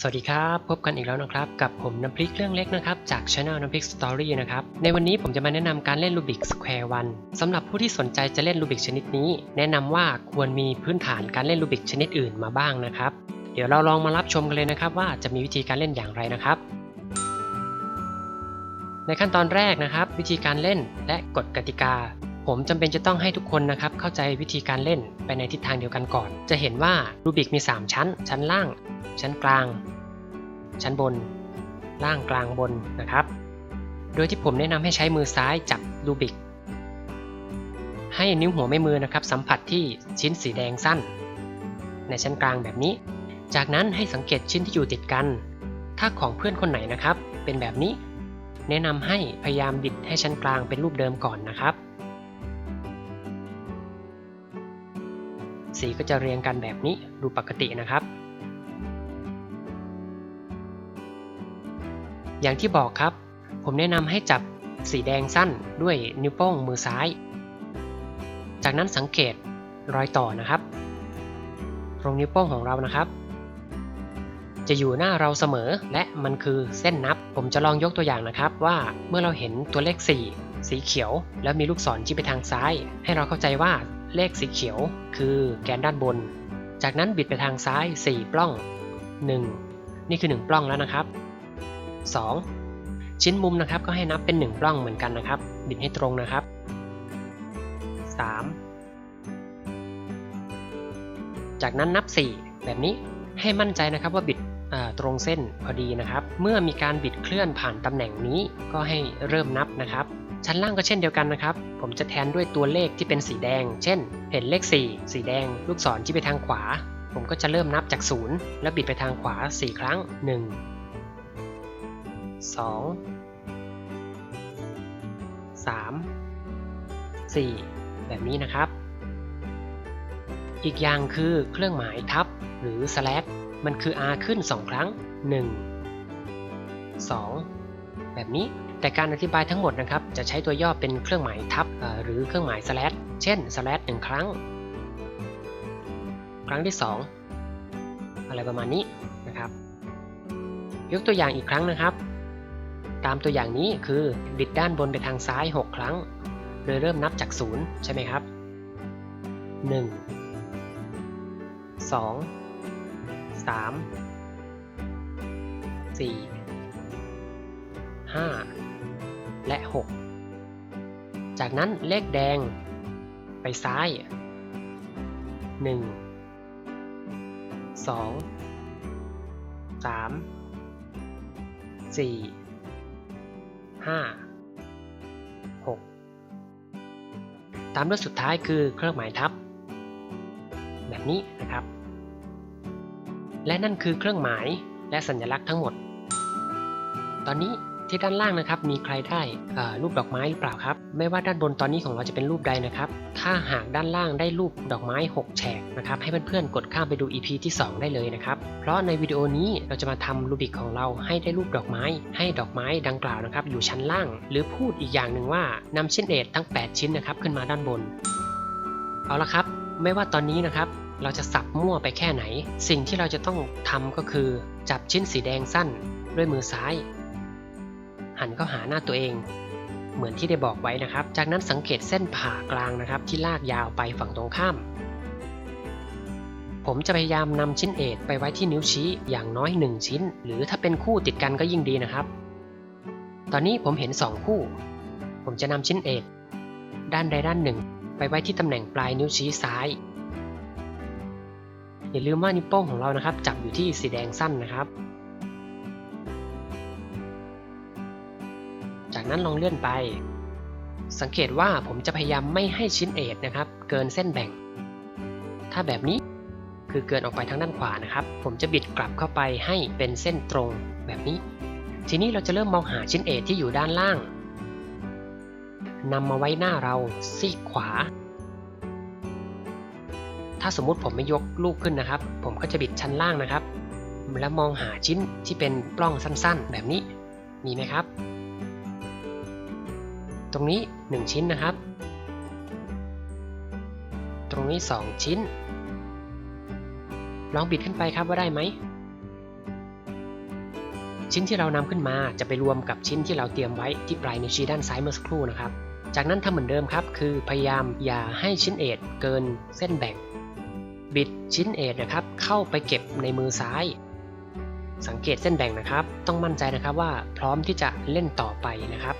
สวัสดีครับ พบกันอีกแล้วนะครับ กับผมน้ำพริกเรื่องเล็กนะครับ จากช anel น้ำพริกสตอรี่นะครับ ในวันนี้ผมจะมาแนะนำการเล่นรูบิกสแควร์วันสำหรับผู้ที่สนใจจะเล่นรูบิกชนิดนี้ แนะนำว่าควรมีพื้นฐานการเล่นรูบิกชนิดอื่นมาบ้างนะครับ เดี๋ยวเราลองมารับชมกันเลยนะครับ ว่าจะมีวิธีการเล่นอย่างไรนะครับ ในขั้นตอนแรกนะครับ วิธีการเล่นและกฎกติกา ผมจำเป็นจะต้องให้ทุกคนนะครับเข้าใจวิธีการเล่นไปในทิศทางเดียวกันก่อน จะเห็นว่ารูบิกมี 3 ชั้น ชั้นล่าง ชั้นกลาง ชั้นบน ล่างกลางบนนะครับ โดยที่ผมแนะนำให้ใช้มือซ้ายจับรูบิก ให้นิ้วหัวแม่มือนะครับสัมผัสที่ชิ้นสีแดงสั้น ในชั้นกลางแบบนี้ จากนั้นให้สังเกตชิ้นที่อยู่ติดกัน ถ้าของเพื่อนคนไหนนะครับ เป็นแบบนี้ แนะนำให้พยายามบิดให้ชั้นกลางเป็นรูปเดิมก่อนนะครับ สีก็จะเรียงกันแบบนี้ดูปกตินะครับ อย่างที่บอกครับ ผมแนะนำให้จับสีแดงสั้นด้วยนิ้วโป้งมือซ้าย จากนั้นสังเกตรอยต่อนะครับ ตรงนิ้วโป้งของเรานะครับ จะอยู่หน้าเราเสมอและมันคือเส้นนับ ผมจะลองยกตัวอย่างนะครับว่าเมื่อเราเห็นตัวเลข 4 สีเขียว แล้วมีลูกศรชี้ไปทางซ้าย ให้เราเข้าใจว่า เลขสีเขียว คือแกนด้านบน จากนั้นบิดไปทางซ้าย 4 ปล้อง 1 นี่คือ 1 ปล้องแล้วนะครับ 2 ชิ้นมุมนะครับก็ให้นับเป็น 1 ปล้องเหมือนกันนะครับ บิดให้ตรงนะครับ 3 จากนั้นนับ 4 แบบนี้ให้มั่นใจนะครับว่าบิด ตรงเส้นพอดีนะครับ เมื่อมีการบิดเคลื่อนผ่านตำแหน่งนี้ก็ให้เริ่มนับนะครับ ชั้นล่างก็เช่นเดียวกันนะครับ ผมจะแทนด้วยตัวเลขที่เป็นสีแดง เช่น เห็นเลข 4 สีแดง ลูกศรที่ไปทางขวา ผมก็จะเริ่มนับจาก 0 แล้วบิดไปทางขวา 4 ครั้ง 1 2 3 4 แบบนี้นะครับ อีกอย่างคือเครื่องหมายทับหรือ slash มันคือ r ขึ้น 2 ครั้ง 1 2 แบบนี้ แต่การอธิบายทั้งหมดนะครับ จะใช้ตัวย่อเป็นเครื่องหมายทับหรือเครื่องหมาย slash เช่น slash 1ครั้ง ครั้งที่ 2 อะไรประมาณนี้นะครับ ยกตัวอย่างอีกครั้งนะครับ ตามตัวอย่างนี้คือบิดด้านบนไปทางซ้าย 6 ครั้ง โดยเริ่มนับจาก 0 ใช่ไหมครับ 1 2 3 4 5และ 6 จากนั้นเลขแดง ไปซ้าย 1 2 3 4 5 6 ตามด้วยสุดท้ายคือเครื่องหมายทับ แบบนี้นะครับ และนั่นคือเครื่องหมายและสัญลักษณ์ทั้งหมด ตอนนี้ที่ด้านล่างนะครับมีใครได้รูปดอกไม้หรือเปล่าครับ ไม่ว่าด้านบนตอนนี้ของเราจะเป็นรูปใดนะครับ ถ้าหากด้านล่างได้รูปดอกไม้ 6 แฉกนะครับให้เพื่อนๆกดข้ามไปดู EP ที่ 2 ได้เลยนะครับ เพราะในวิดีโอนี้เราจะมาทำรูบิกของเราให้ได้รูปดอกไม้ ให้ดอกไม้ดังกล่าวนะครับอยู่ชั้นล่าง หรือพูดอีกอย่างหนึ่งว่านำชิ้นเอททั้ง 8 ชิ้นนะครับขึ้นมาด้านบน เอาละครับ ไม่ว่าตอนนี้นะครับ เราจะสับมั่วไปแค่ไหน สิ่งที่เราจะต้องทำก็คือ จับชิ้นสีแดงสั้นด้วยมือซ้าย หันเข้าหาหน้าตัวเอง เหมือนที่ได้บอกไว้นะครับ จากนั้นสังเกตเส้นผ่ากลางนะครับ ที่ลากยาวไปฝั่งตรงข้าม ผมจะพยายามนำชิ้นเอทไปไว้ที่นิ้วชี้อย่างน้อย 1 ชิ้น หรือถ้าเป็นคู่ติดกันก็ยิ่งดีนะครับ ตอนนี้ผมเห็น 2 คู่ ผมจะนำชิ้นเอทด้านใดด้านหนึ่ง ไปไว้ที่ตำแหน่งปลายนิ้วชี้ซ้าย อย่าลืมว่านิ้วโป้งของเรานะครับ จับอยู่ที่สีแดงสั้นนะครับ จากนั้นลองเลื่อนไป สังเกตว่าผมจะพยายามไม่ให้ชิ้นเอทนะครับ เกินเส้นแบ่ง ถ้าแบบนี้คือเกินออกไปทางด้านขวานะครับ ผมจะบิดกลับเข้าไปให้เป็นเส้นตรงแบบนี้ ทีนี้เราจะเริ่มมองหาชิ้นเอทที่อยู่ด้านล่างนำมาไว้หน้าเราซีกขวาาสมมุติผมไม่ยกลูกขึ้นนะครับ ผมก็จะบิดชั้นล่างนะครับ แล้วมองหาชิ้นที่เป็นปล้องสั้นๆ แบบนี้มีไหมครับ ตรงนี้ 1 ชิ้นนะครับ ตรงนี้ 2 ชิ้น ลองบิดขึ้นไปครับว่าได้ไหม ชิ้นที่เรานำขึ้นมาจะไปรวมกับชิ้นที่เราเตรียมไว้ที่ปลายนิ้วชี้ด้านซ้ายเมื่อสักครู่นะครับจากนั้นทำเหมือนเดิมครับ คือพยายามอย่าให้ชิ้นเอทเกินเส้นแบ่ง บิดชิ้นเอทนะครับเข้าไปเก็บในมือซ้าย สังเกตเส้นแบ่งนะครับ ต้องมั่นใจนะครับว่าพร้อมที่จะเล่นต่อไปนะครับ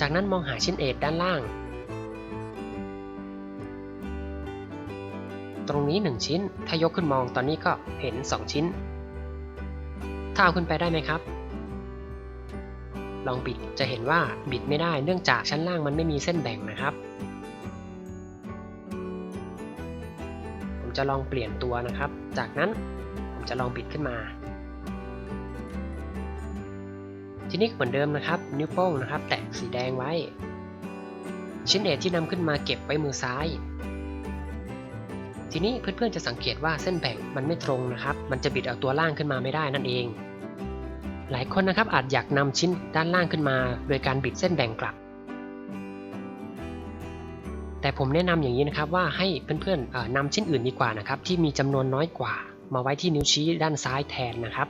จากนั้นมองหาชิ้นเอทด้านล่าง ตรงนี้ 1 ชิ้น ถ้ายกขึ้นมองตอนนี้ก็เห็น 2 ชิ้น ถ้าเอาขึ้นไปได้ไหมครับ ลองบิดจะเห็นว่าบิดไม่ได้เนื่องจากชั้นล่างมันไม่มีเส้นแบ่งนะครับ จะลองเปลี่ยนตัวนะครับ จากนั้นผมจะลองบิดขึ้นมา ทีนี้เหมือนเดิมนะครับ นิ้วโป้งนะครับ แตะสีแดงไว้ ชิ้นเอทที่นำขึ้นมาเก็บไว้มือซ้าย ทีนี้เพื่อนๆจะสังเกตว่าเส้นแบ่งมันไม่ตรงนะครับ มันจะบิดเอาตัวล่างขึ้นมาไม่ได้นั่นเอง หลายคนนะครับอาจอยากนำชิ้นด้านล่างขึ้นมา โดยการบิดเส้นแบ่งกลับ แต่ผมแนะนำอย่างนี้นะครับว่าให้เพื่อนๆเอ่อนำชิ้นอื่นดีกว่านะครับที่มีจำนวนน้อยกว่า มาไว้ที่นิ้วชี้ด้านซ้ายแทนนะครับ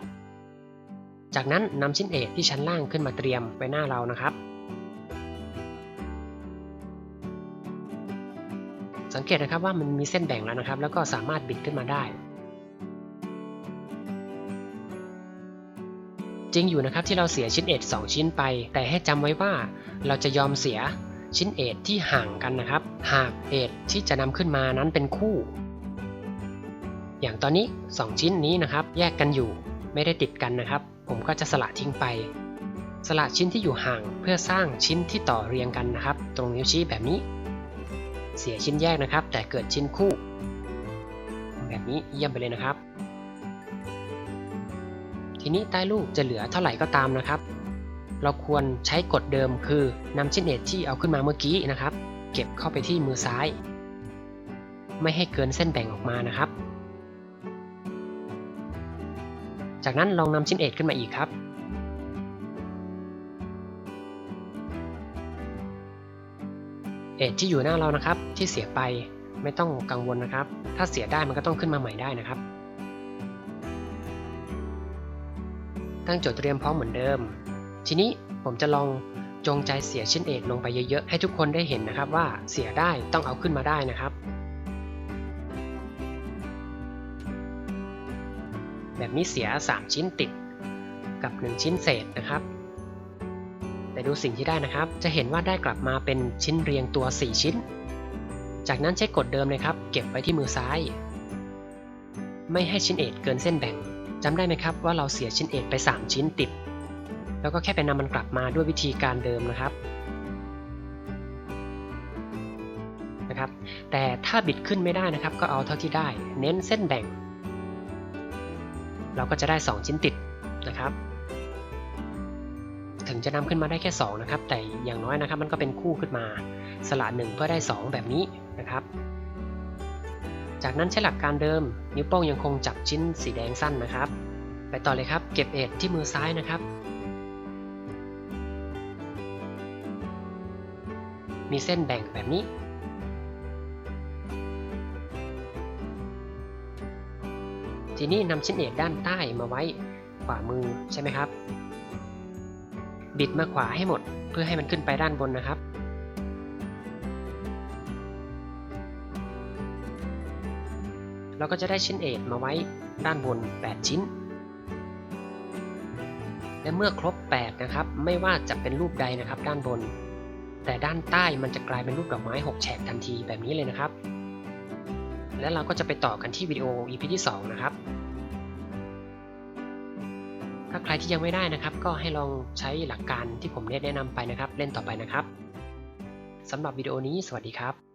จากนั้นนำชิ้นเอทที่ชั้นล่างขึ้นมาเตรียมไว้หน้าเรานะครับ สังเกตนะครับว่ามันมีเส้นแบ่งแล้วนะครับ แล้วก็สามารถบิดขึ้นมาได้ จริงอยู่นะครับที่เราเสียชิ้นเอท2ชิ้นไป แต่ให้จำไว้ว่าเราจะยอมเสีย ชิ้นเอทที่ห่างกันนะครับ หากเอทที่จะนำขึ้นมานั้นเป็นคู่ อย่างตอนนี้ 2 ชิ้นนี้นะครับ แยกกันอยู่ไม่ได้ติดกันนะครับ ผมก็จะสละทิ้งไป สละชิ้นที่อยู่ห่างเพื่อสร้างชิ้นที่ต่อเรียงกันนะครับ ตรงนิ้วชี้แบบนี้ เสียชิ้นแยกนะครับ แต่เกิดชิ้นคู่ แบบนี้เยี่ยมไปเลยนะครับ ทีนี้ใต้ลูกจะเหลือเท่าไหร่ก็ตามนะครับ เราควรใช้กฎเดิมคือนำชิ้นเอทที่เอาขึ้นมาเมื่อกี้นะครับ เก็บเข้าไปที่มือซ้าย ไม่ให้เกินเส้นแบ่งออกมานะครับ จากนั้นลองนำชิ้นเอทขึ้นมาอีกครับ เอทที่อยู่หน้าเรานะครับที่เสียไปไม่ต้องกังวลนะครับ ถ้าเสียได้มันก็ต้องขึ้นมาใหม่ได้นะครับ ตั้งโจทย์เตรียมพร้อมเหมือนเดิม ทีนี้ผมจะลองจงใจเสียชิ้นเอทลงไปเยอะๆ ให้ทุกคนได้เห็นนะครับว่าเสียได้ต้องเอาขึ้นมาได้นะครับ แบบนี้เสีย 3 ชิ้นติดกับ 1 ชิ้นเศษนะครับ แต่ดูสิ่งที่ได้นะครับ จะเห็นว่าได้กลับมาเป็นชิ้นเรียงตัว 4 ชิ้น จากนั้นใช้กฎเดิมเลยครับ เก็บไว้ที่มือซ้าย ไม่ให้ชิ้นเอทเกินเส้นแบ่งจำได้ไหมครับว่าเราเสียชิ้นเอทไป 3 ชิ้นติด แล้วก็แค่ไปนำมันกลับมาด้วยวิธีการเดิมนะครับนะครับแต่ถ้าบิดขึ้นไม่ได้นะครับ ก็เอาเท่าที่ได้ เน้นเส้นแบ่ง เราก็จะได้ 2 ชิ้นติดนะครับ ถึงจะนำขึ้นมาได้แค่ 2 นะครับ แต่อย่างน้อยนะครับ มันก็เป็นคู่ขึ้นมาสละ1เพื่อได้ 2 แบบนี้นะครับ จากนั้นใช้หลักการเดิม นิ้วโป้งยังคงจับชิ้นสีแดงสั้นนะครับ ไปต่อเลยครับ เก็บเอทที่มือซ้ายนะครับ มีเส้นแบ่งแบบนี้ ทีนี้นำชิ้นเอทด้านใต้มาไว้ขวามือใช่ไหมครับ บิดมาขวาให้หมดเพื่อให้มันขึ้นไปด้านบนนะครับเราก็จะได้ชิ้นเอทมาไว้ด้านบน 8 ชิ้น และเมื่อครบ 8 นะครับ ไม่ว่าจะเป็นรูปใดนะครับด้านบน แต่ด้านใต้มันจะกลายเป็นรูปดอกไม้ 6 แฉกทันทีแบบนี้เลยนะครับ และเราก็จะไปต่อกันที่วิดีโอ EP ที่ 2 นะครับ ถ้าใครที่ยังไม่ได้นะครับ ก็ให้ลองใช้หลักการที่ผมแนะนำไปนะครับ เล่นต่อไปนะครับสำหรับวิดีโอนี้สวัสดีครับ